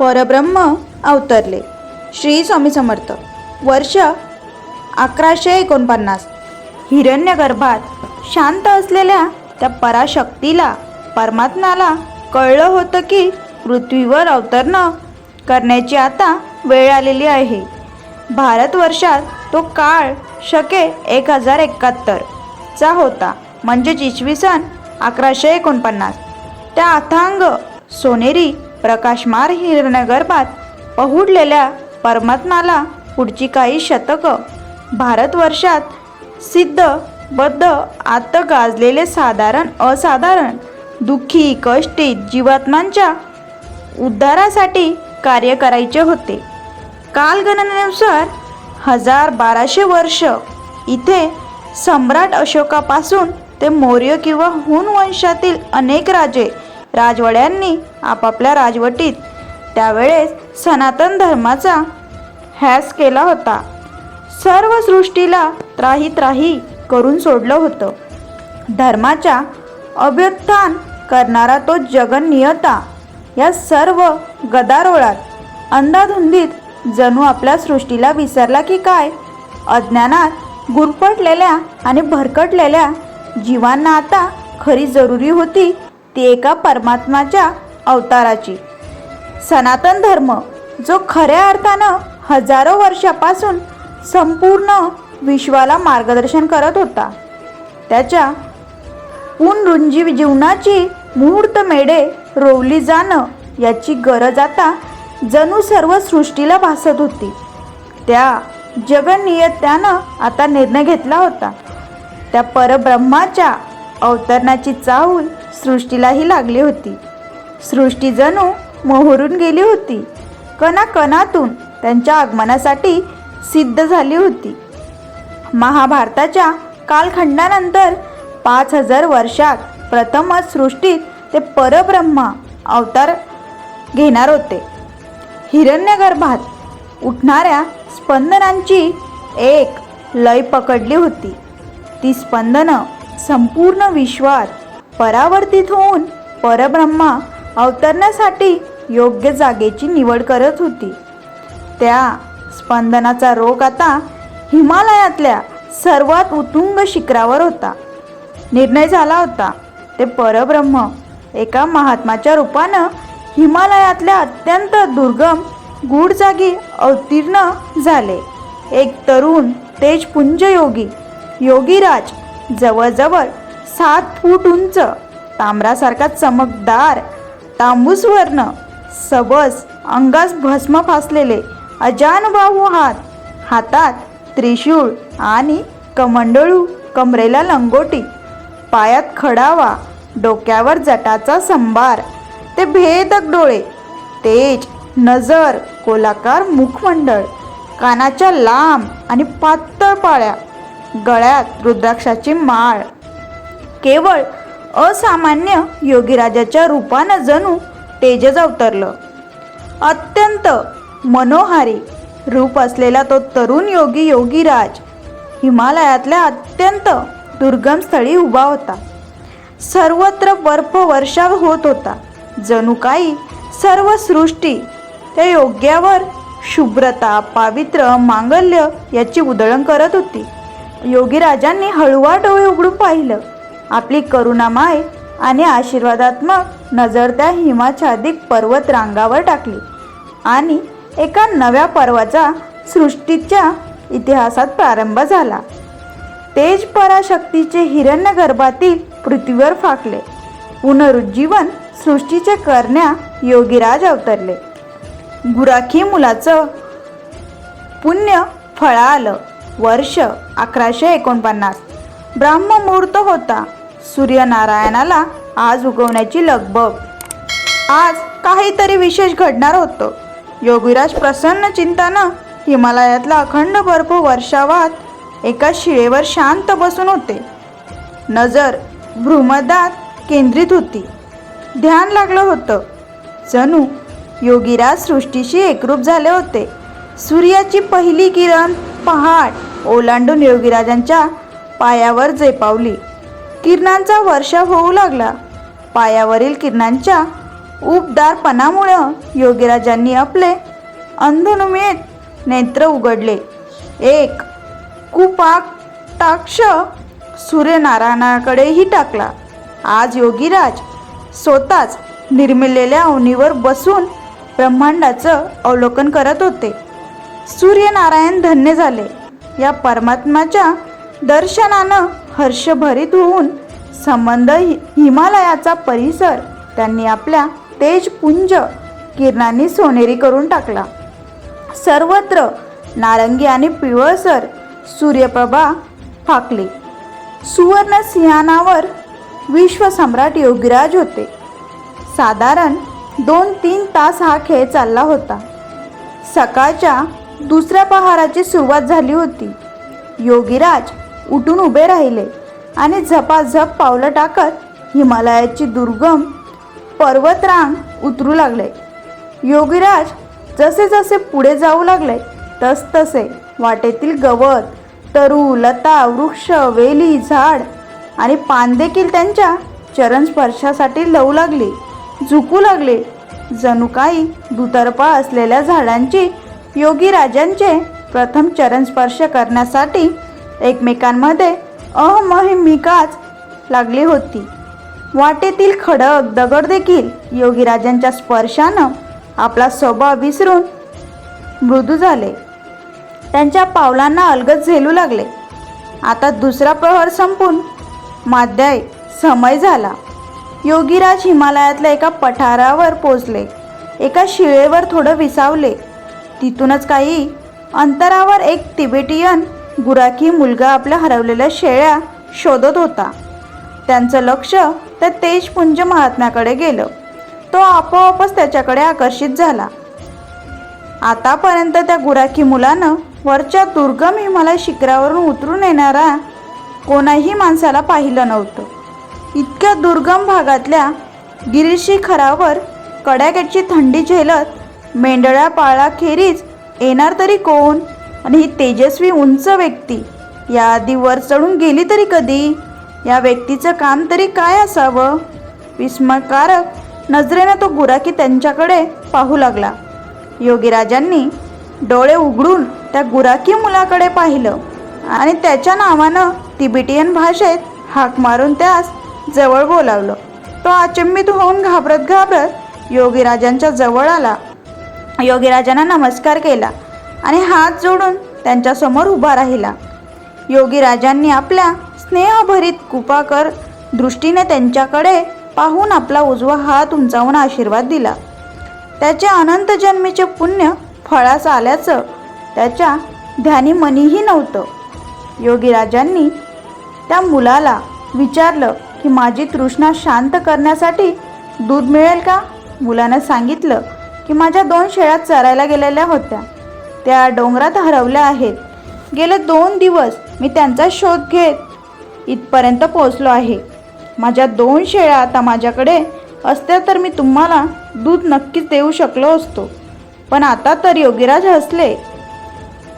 परब्रह्म अवतरले. श्री स्वामी समर्थ. वर्ष अकराशे एकोणपन्नास. हिरण्यगर्भात शांत असलेल्या त्या पराशक्तीला परमात्माला कळलं होतं की पृथ्वीवर अवतरणं करण्याची आता वेळ आलेली आहे. भारतवर्षात तो काळ शके एक हजार एकाहत्तरचा होता. म्हणजेच इसवी सन अकराशे एकोणपन्नास. त्या अथांग सोनेरी प्रकाशमार हिरण्यगर्भात पहुडलेल्या परमात्माला पुढची काही शतकं. भारतवर्षात सिद्ध बद्ध आत गाजलेले साधारण असाधारण दुःखी कष्टी जीवात्मांच्या उद्धारासाठी कार्य करायचे होते. कालगणनेनुसार हजार बाराशे वर्ष इथे सम्राट अशोकापासून ते मौर्य किंवा हुन वंशातील अनेक राजे राजवाड्यांनी आपापल्या राजवटीत त्यावेळेस सनातन धर्माचा ह्यास केला होता. सर्व सृष्टीला त्राही त्राही करून सोडलं होतं. धर्माच्या अभ्युत्थान करणारा तो जगन्नियता या सर्व गदारोळात अंधाधुंदीत जणू आपल्या सृष्टीला विसरला की काय? अज्ञानात गुरफटलेल्या आणि भरकटलेल्या जीवांना आता खरी जरुरी होती ती एका परमात्माच्या अवताराची. सनातन धर्म जो खऱ्या अर्थानं हजारो वर्षापासून संपूर्ण विश्वाला मार्गदर्शन करत होता. त्याच्या पुनरुंजी जीवनाची मुहूर्त मेढे रोवली जाणं याची गरज आता जणू सर्व सृष्टीला भासत होती. त्या जगनियत्यानं आता निर्णय घेतला होता. त्या परब्रह्माच्या अवतरणाची चाहूल सृष्टीलाही लागली होती. सृष्टी जणू मोहरून गेली होती. कणाकणातून त्यांच्या आगमनासाठी सिद्ध झाली होती. महाभारताच्या कालखंडानंतर पाच हजार वर्षात प्रथमच सृष्टीत ते परब्रह्मा अवतार घेणार होते. हिरण्यगर्भात उठणाऱ्या स्पंदनांची एक लय पकडली होती. ती स्पंदनं संपूर्ण विश्वात परावर्तित होऊन परब्रह्मा अवतरण्यासाठी योग्य जागेची निवड करत होती. त्या स्पंदनाचा रोग आता हिमालयातल्या सर्वात उतुंग शिखरावर होता. निर्णय झाला होता ते परब्रह्म एका महात्माच्या रूपानं हिमालयातल्या अत्यंत दुर्गम गूढ जागी अवतीर्ण झाले. एक तरुण तेजपुंज योगी योगीराज जवळजवळ सात फूट उंच तांबरासारखा चमकदार तांबूस वर्ण सबस अंगास भस्म फासलेले अजानुबाहू हात हातात त्रिशूळ आणि कमंडळू कमरेला लंगोटी पायात खडावा डोक्यावर जटाचा संभार ते भेदक डोळे तेज नजर गोलाकार मुखमंडळ कानाच्या लांब आणि पातळ पाळ्या गळ्यात रुद्राक्षाची माळ. केवळ असामान्य योगीराजाच्या रूपानं जणू तेजच अवतरलं. अत्यंत मनोहारी रूप असलेला तो तरुण योगी योगीराज हिमालयातल्या अत्यंत दुर्गम स्थळी उभा होता. सर्वत्र बर्फ वर्षा होत होता. जणू काही सर्व सृष्टी त्या योग्यावर शुभ्रता पावित्र्य मांगल्य याची उधळण करत होती. योगीराजांनी हळुवा डोळे उघडून पाहिलं. आपली करुणामाय आणि आशीर्वादात्मक नजर त्या हिमाच्छादिक पर्वत रांगावर टाकली. आणि एका नव्या पर्वाचा सृष्टीच्या इतिहासात प्रारंभ झाला. तेज पराशक्तीचे हिरण्यगर्भातील पृथ्वीवर फाकले. पुनरुज्जीवन सृष्टीचे करण्या योगीराज अवतरले. गुराखी मुलाचं पुण्य फळा आलं वर्ष अकराशे एकोणपन्नास. ब्राह्ममुहूर्त होता. सूर्यनारायणाला आज उगवण्याची लगबग. आज काहीतरी विशेष घडणार होतं. योगीराज प्रसन्न चिंतानं हिमालयातला अखंड बर्फ वर्षावात एका शिळेवर शांत बसून होते. नजर भ्रूमदात केंद्रित होती. ध्यान लागलं होतं. जणू योगीराज सृष्टीशी एकरूप झाले होते. सूर्याची पहिली किरण पहाड ओलांडून योगीराजांच्या पायावर झेपावली. किरणांचा वर्षाव होऊ लागला. पायावरील किरणांच्या उबदारपणामुळं योगीराजांनी आपले अंधनुमेत नेत्र उघडले. एक कुपाटाक्ष सूर्यनारायणाकडेही टाकला. आज योगीराज स्वतःच निर्मिलेल्या अवनीवर बसून ब्रह्मांडाचं अवलोकन करत होते. सूर्यनारायण धन्य झाले. या परमात्माच्या दर्शनानं हर्षभरित होऊन संबंध हि- हिमालयाचा परिसर त्यांनी आपल्या तेजपुंज किरणांनी सोनेरी करून टाकला. सर्वत्र नारंगी आणि पिवळसर सूर्यप्रभा फाकले. सुवर्ण सिंहानावर विश्वसम्राट योगीराज होते. साधारण दोन तीन तास हा खेळ चालला होता. सकाळच्या दुसऱ्या पहाराची सुरुवात झाली होती. योगीराज उठून उभे राहिले आणि झपाझप पावलं टाकत हिमालयाची दुर्गम पर्वतरांग उतरू लागले. योगीराज जसे जसे पुढे जाऊ लागले तसतसे वाटेतील गवत तरू लता वृक्ष वेली झाड आणि पानदेखील त्यांच्या चरणस्पर्शासाठी लवू लागली झुकू लागले. जणू काही दुतर्फा असलेल्या झाडांची योगीराजांचे प्रथम चरण स्पर्श करण्यासाठी एकमेकांमध्ये अहमहिमिकाच लागली होती. वाटेतील खडक दगड देखील योगीराजांच्या स्पर्शानं आपला स्वभाव विसरून मृदू झाले. त्यांच्या पावलांना अलगद झेलू लागले. आता दुसरा प्रहर संपून माध्याय समय झाला. योगीराज हिमालयातल्या एका पठारावर पोचले. एका शिळेवर थोडं विसावले. तिथूनच काही अंतरावर एक तिबेटियन गुराखी मुलगा आपल्या हरवलेल्या शेळ्या शोधत होता. त्यांचं लक्ष त्या तेजपुंज महात्म्याकडे गेलं. तो आपोआपच त्याच्याकडे आकर्षित झाला. आतापर्यंत त्या गुराखी मुलानं वरच्या दुर्गम हिमालय शिखरावरून उतरून येणारा कोणाही माणसाला पाहिलं नव्हतं. इतक्या दुर्गम भागातल्या गिरीशिखरावर कडाक्याची थंडी झेलत मेंढळ्या पाळाखेरीज येणार तरी कोण? आणि ही तेजस्वी उंच व्यक्ती. या आधी वर चढून गेली तरी कधी? या व्यक्तीचं काम तरी काय असावं? विस्मयकारक नजरेनं तो गुराखी त्यांच्याकडे पाहू लागला. योगीराजांनी डोळे उघडून त्या गुराखी मुलाकडे पाहिलं आणि त्याच्या नावानं तिबेटियन भाषेत हाक मारून त्यास जवळ बोलावलं. तो अचंबित होऊन घाबरत घाबरत योगीराजांच्या जवळ आला. योगीराजांना नमस्कार केला. आणि हात जोडून त्यांच्यासमोर उभा राहिला. योगीराजांनी आपल्या स्नेहभरीत कुपाकर दृष्टीने त्यांच्याकडे पाहून आपला उजवा हात उंचावून आशीर्वाद दिला. त्याचे अनंत जन्मीचे पुण्य फळास आल्याचं त्याच्या ध्यानी मनीही नव्हतं. योगीराजांनी त्या मुलाला विचारलं की माझी तृष्णा शांत करण्यासाठी दूध मिळेल का? मुलानं सांगितलं की माझ्या दोन शेळ्या चरायला गेलेल्या होत्या. त्या डोंगरात हरवल्या आहेत. गेले दोन दिवस मी त्यांचा शोध घेत इथपर्यंत पोहोचलो आहे. माझ्या दोन शेळ्या आता माझ्याकडे असत्या तर मी तुम्हाला दूध नक्कीच देऊ शकलो असतो. पण आता तर योगीराज हसले.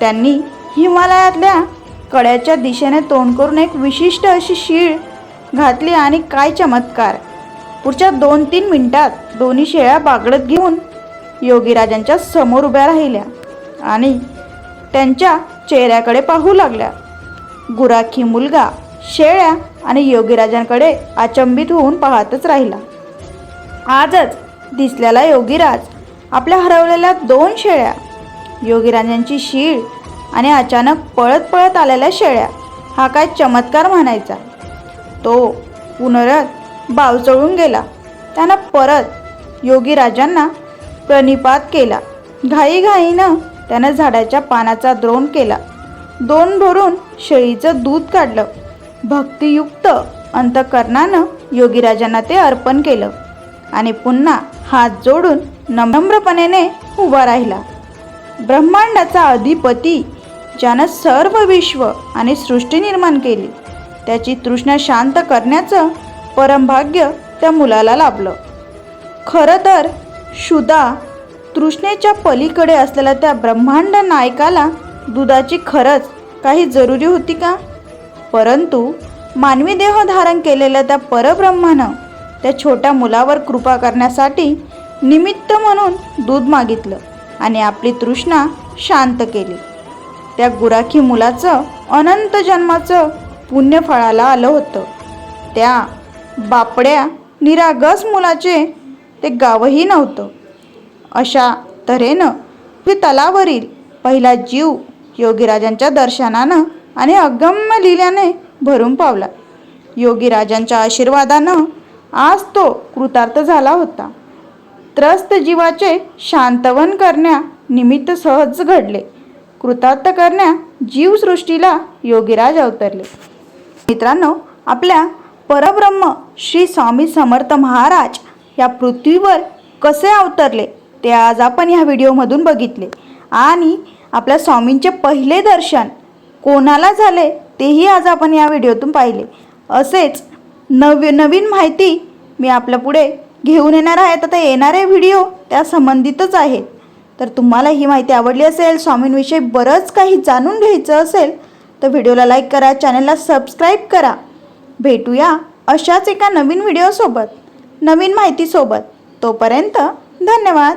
त्यांनी हिमालयातल्या कड्याच्या दिशेने तोंड करून एक विशिष्ट अशी शीळ घातली आणि काय चमत्कार! पुढच्या दोन तीन मिनिटात दोन्ही शेळ्या बागडत घेऊन योगीराजांच्या समोर उभ्या राहिल्या. आणि त्यांच्या चेहऱ्याकडे पाहू लागल्या. गुराखी मुलगा शेळ्या आणि योगीराजांकडे अचंबित होऊन पाहतच राहिला. आजच दिसलेला योगीराज आपल्या हरवलेल्या दोन शेळ्या योगीराजांची शीळ आणि अचानक पळत पळत आलेल्या शेळ्या हा काय चमत्कार म्हणायचा? तो पुनरत बावचळून गेला. त्यानं परत योगीराजांना प्रणिपात केला. घाईघाईनं त्यानं झाडाच्या पानाचा द्रोण केला. दोन भरून शेळीचं दूध काढलं. भक्तियुक्त अंतकरणानं योगीराजांना ते अर्पण केलं आणि पुन्हा हात जोडून नम्रपणेने उभा राहिला. ब्रह्मांडाचा अधिपती ज्यानं सर्व विश्व आणि सृष्टी निर्माण केली त्याची तृष्णा शांत करण्याचं परमभाग्य त्या मुलाला लाभलं. खरं तर शुदा तृष्णेच्या पलीकडे असलेल्या त्या ब्रह्मांड नायकाला दुधाची खरंच काही जरुरी होती का? परंतु मानवी देह धारण केलेल्या त्या परब्रह्मानं त्या छोट्या मुलावर कृपा करण्यासाठी निमित्त म्हणून दूध मागितलं आणि आपली तृष्णा शांत केली. त्या गुराखी मुलाचं अनंत जन्माचं पुण्य फळाला आलं होतं. त्या बापड्या निरागस मुलाचे ते गावही नव्हतं. अशा तऱ्हेनं ती तलावरील पहिला जीव योगीराजांच्या दर्शनानं आणि अगम्य लिल्याने भरून पावला. योगीराजांच्या आशीर्वादानं आज तो कृतार्थ झाला होता. त्रस्त जीवाचे शांतवन करण्या निमित्त सहज घडले. कृतार्थ करण्या जीवसृष्टीला योगीराज अवतरले. मित्रांनो आपल्या परब्रह्म श्री स्वामी समर्थ महाराज या पृथ्वीवर कसे अवतरले? ते आज आपण ह्या व्हिडिओमधून बघितले. आणि आपल्या स्वामींचे पहिले दर्शन कोणाला झाले तेही आज आपण या व्हिडिओतून पाहिले. असेच नवी नवीन माहिती मी आपल्या पुढे घेऊन येणार आहे. तर ते येणारे व्हिडिओ त्या संबंधितच आहेत. तर तुम्हाला ही माहिती आवडली असेल स्वामींविषयी बरंच काही जाणून घ्यायचं असेल तर व्हिडिओला लाईक करा चॅनलला सबस्क्राईब करा. भेटूया अशाच एका नवीन व्हिडिओसोबत नवीन माहितीसोबत. तोपर्यंत धन्यवाद.